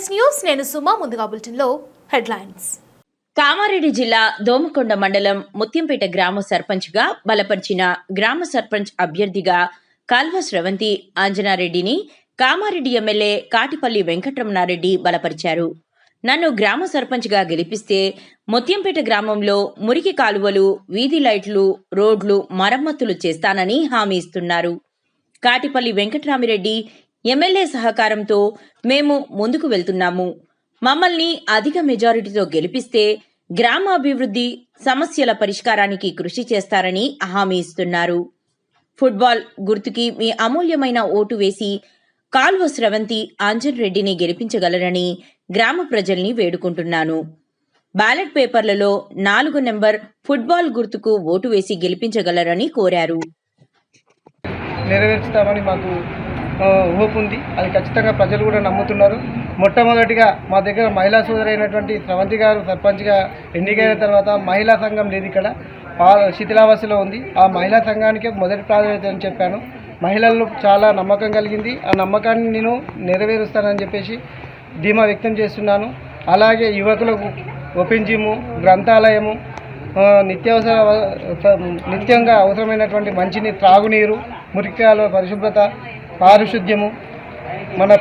Yes news నేను సుమా ముందుగా బులెటిన్లో హెడ్లైన్స్. కామారెడ్డి జిల్లా దోమకొండ మండలం ముత్యంపేట గ్రామ సర్పంచ్గా బలపరిచిన గ్రామ సర్పంచ్ అభ్యర్థిగా కాల్వ స్రవంతి ఆంజనారెడ్డిని కామారెడ్డి ఎమ్మెల్యే కాటిపల్లి వెంకటరమణారెడ్డి బలపరిచారు. నన్ను గ్రామ సర్పంచ్గా గెలిపిస్తే ముత్యంపేట గ్రామంలో మురికి కాలువలు వీధి లైట్లు రోడ్లు మరమ్మతులు చేస్తానని హామీ ఇస్తున్నారు. కాటిపల్లి వెంకటరామిరెడ్డి ఎమ్మెల్యే సహకారంతో మేము ముందుకు వెళ్తున్నాము. మమ్మల్ని అధిక మెజారిటీతో గెలిపిస్తే గ్రామాభివృద్ధి సమస్యల పరిష్కారానికి కృషి చేస్తారని హామీ ఇస్తున్నారు. ఫుట్బాల్ గుర్తుకి మీ అమూల్యమైన ఓటు వేసి కాల్వ స్రవంతి ఆంజన్ రెడ్డిని గెలిపించగలరని గ్రామ ప్రజల్ని వేడుకుంటున్నాను. బ్యాలెట్ పేపర్లలో నాలుగు నెంబర్ ఫుట్బాల్ గుర్తుకు ఓటు వేసి గెలిపించగలరని కోరారు. నెరవేర్చుతామని మాకు హోప్ ఉంది. అది ఖచ్చితంగా ప్రజలు కూడా నమ్ముతున్నారు. మొట్టమొదటిగా మా దగ్గర మహిళా సోదరైనటువంటి స్రవంతి గారు సర్పంచ్గా ఎన్నికైన తర్వాత మహిళా సంఘం లేదు ఇక్కడ. పా శిథిలావాసలో ఉంది. ఆ మహిళా సంఘానికి మొదటి ప్రాధాన్యత అని చెప్పాను. మహిళల్లో చాలా నమ్మకం కలిగింది. ఆ నమ్మకాన్ని నేను నెరవేరుస్తానని చెప్పేసి ధీమా వ్యక్తం చేస్తున్నాను. అలాగే యువకులకు ఓపెన్ జిమ్ గ్రంథాలయము నిత్యావసర నిత్యంగా అవసరమైనటువంటి మంచిని త్రాగునీరు మురికాల పరిశుభ్రత పారిశుద్ధ్యము మన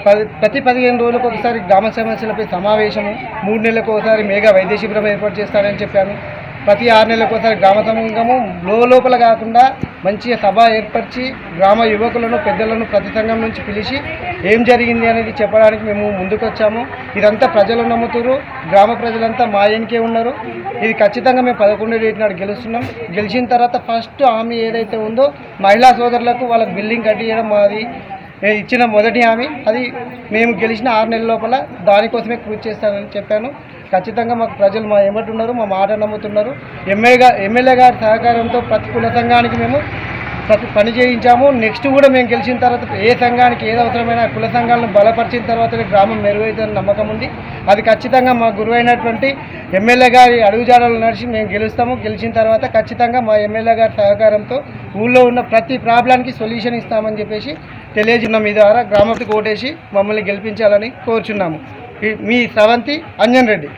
ప్రతి పదిహేను రోజులకు ఒకసారి గ్రామ సమస్యలపై సమావేశము మూడు నెలలకు ఒకసారి మేఘా వైద్య శిబిరం ఏర్పాటు చేస్తానని చెప్పాను. ప్రతి ఆరు నెలలకు ఒకసారి గ్రామ సంఘము లోపల కాకుండా మంచి సభ ఏర్పరిచి గ్రామ యువకులను పెద్దలను ప్రతి సంఘం నుంచి పిలిచి ఏం జరిగింది అనేది చెప్పడానికి మేము ముందుకు వచ్చాము ఇదంతా ప్రజలు నమ్ముతారు గ్రామ ప్రజలంతా మా ఎనికే ఉన్నారు. ఇది ఖచ్చితంగా మేము పదకొండు డేట్ నాడు గెలుస్తున్నాం. గెలిచిన తర్వాత ఫస్ట్ హామీ ఏదైతే ఉందో మహిళా సోదరులకు వాళ్ళకి బిల్డింగ్ కట్టియడం మాది. ఇచ్చిన మొదటి హామీ అది మేము గెలిచిన ఆరు నెలల లోపల దానికోసమే కృషి చేస్తానని చెప్పాను. ఖచ్చితంగా మాకు ప్రజలు మా ఏమంటున్నారు మా మాట నమ్ముతున్నారు. ఎమ్మెల్యే ఎమ్మెల్యే గారి సహకారంతో ప్రతి కుల సంఘానికి మేము ప్రతి పని చేయించాము. నెక్స్ట్ కూడా మేము గెలిచిన తర్వాత ఏ సంఘానికి ఏది అవసరమైన కుల సంఘాలను బలపరిచిన తర్వాత గ్రామం మెరుగైతుందని నమ్మకం ఉంది. అది ఖచ్చితంగా మా గురువైనటువంటి ఎమ్మెల్యే గారి అడుగుజాడలు నడిచి మేము గెలుస్తాము. గెలిచిన తర్వాత ఖచ్చితంగా మా ఎమ్మెల్యే గారి సహకారంతో ఊళ్ళో ఉన్న ప్రతి ప్రాబ్లానికి సొల్యూషన్ ఇస్తామని చెప్పేసి తెలియజేస్తున్నాం మీ ద్వారా గ్రామస్తుకు ఓటేసి మమ్మల్ని గెలిపించాలని కోరుచున్నాము. మీ సవంతి అంజన్ రెడ్డి.